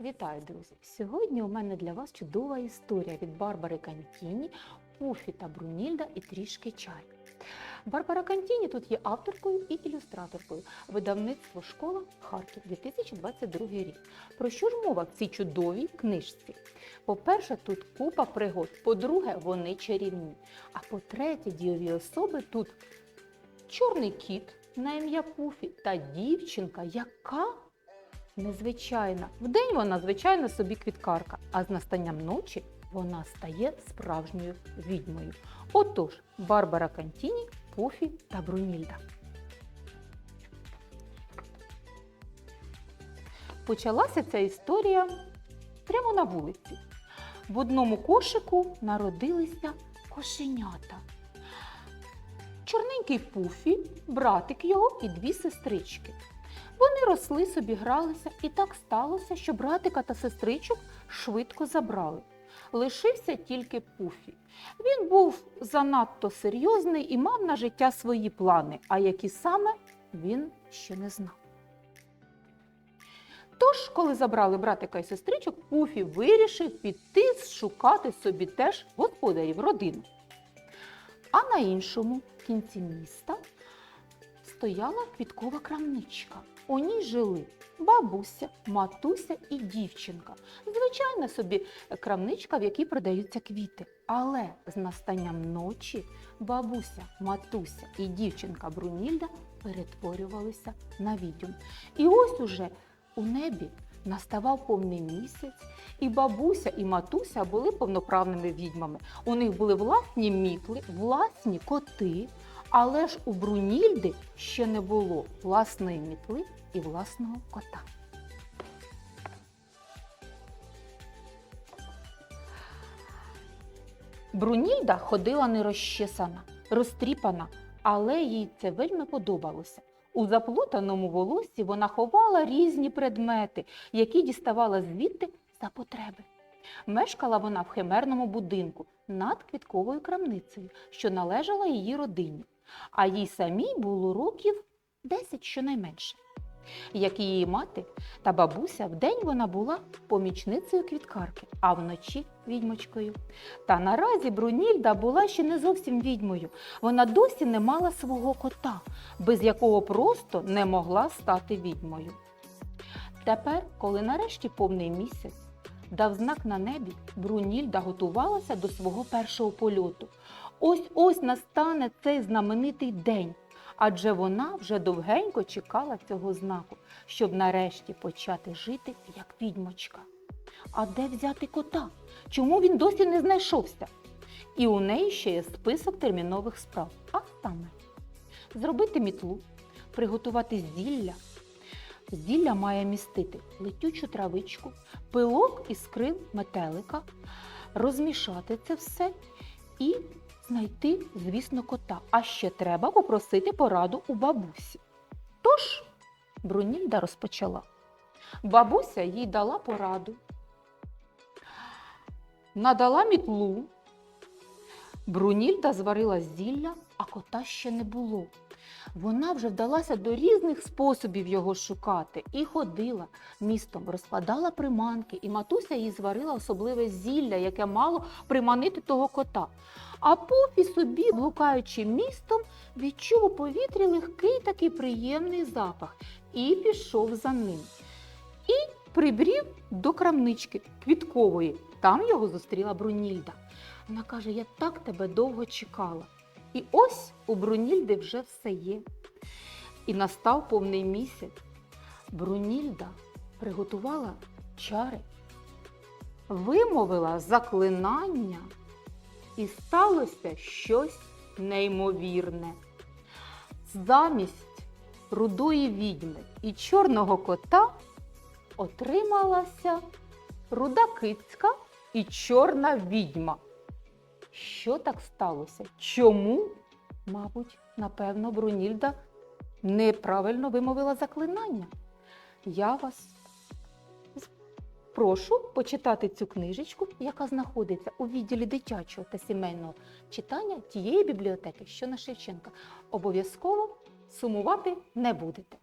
Вітаю, друзі! Сьогодні у мене для вас чудова історія від Барбари Кантіні, Пуфі та Брунільда і трішки чай. Барбара Кантіні тут є авторкою і ілюстраторкою. Видавництво школа Харків 2022 рік. Про що ж мова в цій чудовій книжці? По-перше, тут купа пригод. По-друге, вони чарівні. А по-третє, дієві особи тут чорний кіт на ім'я Пуфі та дівчинка, яка незвичайна. Вдень вона звичайно собі квіткарка, а з настанням ночі вона стає справжньою відьмою. Отож, Барбара Кантіні, Пуфі та Брунільда. Почалася ця історія прямо на вулиці. В одному кошику народилися кошенята. Чорненький Пуфі, братик його і дві сестрички. Вони росли собі, гралися, і так сталося, що братика та сестричок швидко забрали. Лишився тільки Пуфі. Він був занадто серйозний і мав на життя свої плани, а які саме він ще не знав. Тож, коли забрали братика і сестричок, Пуфі вирішив піти шукати собі теж господарів родину. А на іншому кінці міста стояла квіткова крамничка. У ній жили бабуся, матуся і дівчинка. Звичайна собі крамничка, в якій продаються квіти. Але з настанням ночі бабуся, матуся і дівчинка Брунільда перетворювалися на відьом. І ось уже у небі наставав повний місяць, і бабуся і матуся були повноправними відьмами. У них були власні мітли, власні коти. Але ж у Брунільди ще не було власної мітли і власного кота. Брунільда ходила нерозчесана, розтріпана, але їй це вельми подобалося. У заплутаному волоссі вона ховала різні предмети, які діставала звідти за потреби. Мешкала вона в химерному будинку над квітковою крамницею, що належала її родині, а їй самій було років 10 щонайменше. Як і її мати та бабуся, вдень вона була помічницею квіткарки, а вночі відьмочкою. Та наразі Брунільда була ще не зовсім відьмою. Вона досі не мала свого кота, без якого просто не могла стати відьмою. Тепер, коли нарешті повний місяць дав знак на небі, Брунільда готувалася до свого першого польоту. Ось ось настане цей знаменитий день. Адже вона вже довгенько чекала цього знаку, щоб нарешті почати жити як відьмочка. А де взяти кота? Чому він досі не знайшовся? І у неї ще є список термінових справ. А саме зробити мітлу, приготувати зілля. Зілля має містити летючу травичку, пилок із крил метелика, розмішати це все і знайти, звісно, кота. А ще треба попросити пораду у бабусі. Тож Брунільда розпочала. Бабуся їй дала пораду, надала мітлу. Брунільда зварила зілля, а кота ще не було. Вона вже вдалася до різних способів його шукати і ходила містом, розкладала приманки, і матуся їй зварила особливе зілля, яке мало приманити того кота. А Пуфі собі, блукаючи містом, відчув у повітрі легкий такий приємний запах і пішов за ним. І прибрів до крамнички квіткової. Там його зустріла Брунільда. Вона каже: Я так тебе довго чекала. І ось у Брунільди вже все є. І настав повний місяць. Брунільда приготувала чари, вимовила заклинання, і сталося щось неймовірне. Замість рудої відьми і чорного кота отрималася руда кицька і чорна відьма. Що так сталося? Чому? Мабуть, напевно, Брунільда неправильно вимовила заклинання. Я вас прошу почитати цю книжечку, яка знаходиться у відділі дитячого та сімейного читання тієї бібліотеки, що на Шевченка. Обов'язково сумувати не будете.